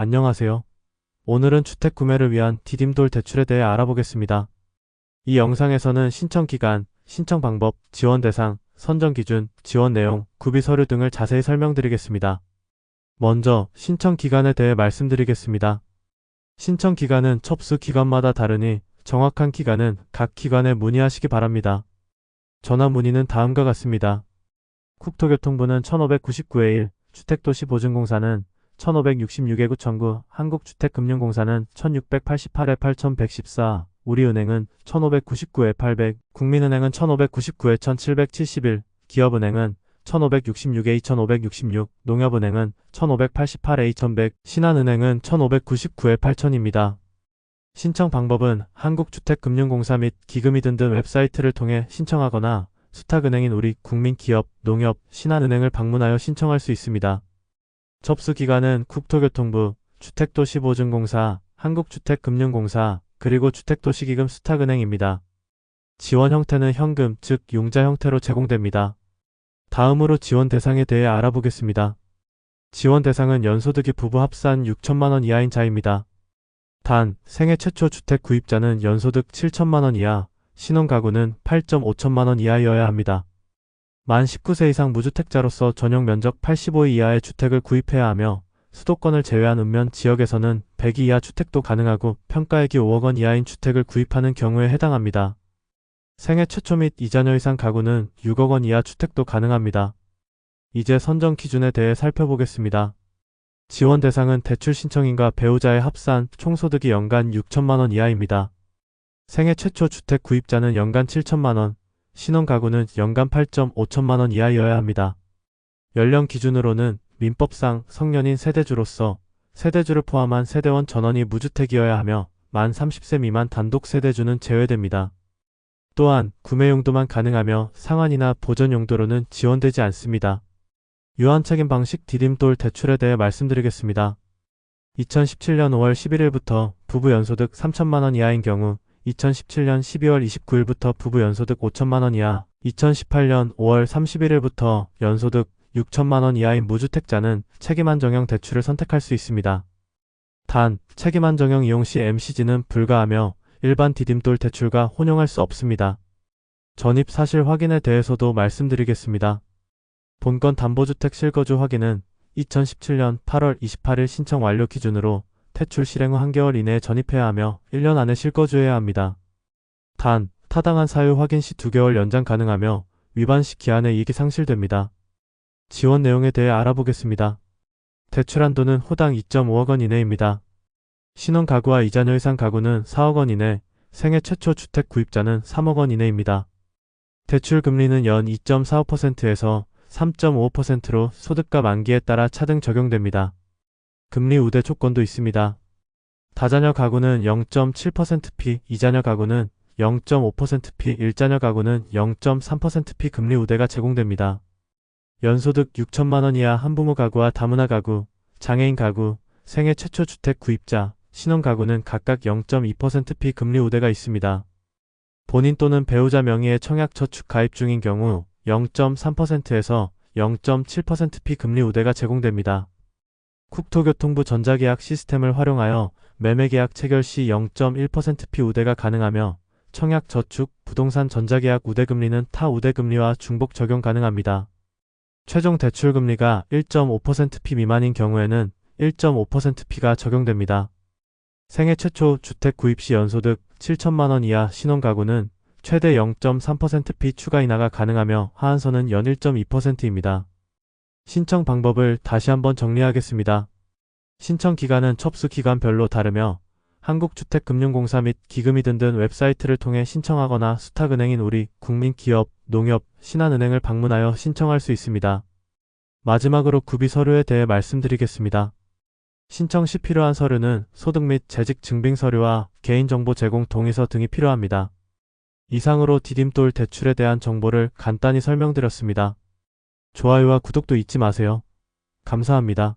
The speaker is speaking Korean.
안녕하세요. 오늘은 주택 구매를 위한 디딤돌 대출에 대해 알아보겠습니다. 이 영상에서는 신청 기간, 신청 방법, 지원 대상, 선정 기준, 지원 내용, 구비 서류 등을 자세히 설명드리겠습니다. 먼저 신청 기간에 대해 말씀드리겠습니다. 신청 기간은 접수 기관마다 다르니 정확한 기간은 각 기관에 문의하시기 바랍니다. 전화 문의는 다음과 같습니다. 국토교통부는 1599의 1, 주택도시보증공사는 1566의 9 청구, 한국주택금융공사는 1688의 8114, 우리은행은 1599의 800, 국민은행은 1599의 1771, 기업은행은 1566의 2566, 농협은행은 1588의 2100, 신한은행은 1599의 8000입니다. 신청 방법은 한국주택금융공사 및 기금이 등등 웹사이트를 통해 신청하거나 수탁은행인 우리 국민기업, 농협, 신한은행을 방문하여 신청할 수 있습니다. 접수 기관은 국토교통부, 주택도시보증공사, 한국주택금융공사, 그리고 주택도시기금 수탁은행입니다. 지원 형태는 현금, 즉 융자 형태로 제공됩니다. 다음으로 지원 대상에 대해 알아보겠습니다. 지원 대상은 연소득이 부부 합산 6천만원 이하인 자입니다. 단, 생애 최초 주택 구입자는 연소득 7천만원 이하, 신혼가구는 8.5천만원 이하여야 합니다. 만 19세 이상 무주택자로서 전용 면적 85의 이하의 주택을 구입해야 하며 수도권을 제외한 읍면 지역에서는 100이 이하 주택도 가능하고 평가액이 5억 원 이하인 주택을 구입하는 경우에 해당합니다. 생애 최초 및 이자녀 이상 가구는 6억 원 이하 주택도 가능합니다. 이제 선정 기준에 대해 살펴보겠습니다. 지원 대상은 대출 신청인과 배우자의 합산 총소득이 연간 6천만 원 이하입니다. 생애 최초 주택 구입자는 연간 7천만 원, 신혼 가구는 연간 8.5천만 원 이하여야 합니다. 연령 기준으로는 민법상 성년인 세대주로서 세대주를 포함한 세대원 전원이 무주택이어야 하며 만 30세 미만 단독 세대주는 제외됩니다. 또한 구매 용도만 가능하며 상환이나 보전 용도로는 지원되지 않습니다. 유한책임 방식 디딤돌 대출에 대해 말씀드리겠습니다. 2017년 5월 11일부터 부부 연소득 3천만원 이하인 경우 2017년 12월 29일부터 부부 연소득 5천만원 이하, 2018년 5월 31일부터 연소득 6천만원 이하인 무주택자는 책임한정형 대출을 선택할 수 있습니다. 단, 책임한정형 이용 시 MCG는 불가하며 일반 디딤돌 대출과 혼용할 수 없습니다. 전입 사실 확인에 대해서도 말씀드리겠습니다. 본건 담보주택 실거주 확인은 2017년 8월 28일 신청 완료 기준으로 퇴출 실행 후 한개월 이내에 전입해야 하며 1년 안에 실거주해야 합니다. 단, 타당한 사유 확인 시 2개월 연장 가능하며 위반 시 기한의 이익이 상실됩니다. 지원 내용에 대해 알아보겠습니다. 대출 한도는 호당 2.5억 원 이내입니다. 신혼 가구와 이자녀 이상 가구는 4억 원 이내, 생애 최초 주택 구입자는 3억 원 이내입니다. 대출 금리는 연 2.45%에서 3.5%로 소득과 만기에 따라 차등 적용됩니다. 금리 우대 조건도 있습니다. 다자녀 가구는 0.7%피, 이자녀 가구는 0.5%피, 일자녀 가구는 0.3%피 금리 우대가 제공됩니다. 연소득 6천만원 이하 한부모 가구와 다문화 가구, 장애인 가구, 생애 최초 주택 구입자, 신혼 가구는 각각 0.2%피 금리 우대가 있습니다. 본인 또는 배우자 명의의 청약 저축 가입 중인 경우 0.3%에서 0.7%피 금리 우대가 제공됩니다. 국토교통부 전자계약 시스템을 활용하여 매매계약 체결 시 0.1%피 우대가 가능하며 청약 저축, 부동산 전자계약 우대금리는 타 우대금리와 중복 적용 가능합니다. 최종 대출금리가 1.5%피 미만인 경우에는 1.5%피가 적용됩니다. 생애 최초 주택 구입 시 연소득 7천만원 이하 신혼가구는 최대 0.3%피 추가 인하가 가능하며 하한선은 연 1.2%입니다. 신청 방법을 다시 한번 정리하겠습니다. 신청 기간은 접수 기간별로 다르며 한국주택금융공사 및 기금이 등등 웹사이트를 통해 신청하거나 수탁은행인 우리 국민기업, 농협, 신한은행을 방문하여 신청할 수 있습니다. 마지막으로 구비 서류에 대해 말씀드리겠습니다. 신청 시 필요한 서류는 소득 및 재직 증빙 서류와 개인정보 제공 동의서 등이 필요합니다. 이상으로 디딤돌 대출에 대한 정보를 간단히 설명드렸습니다. 좋아요와 구독도 잊지 마세요. 감사합니다.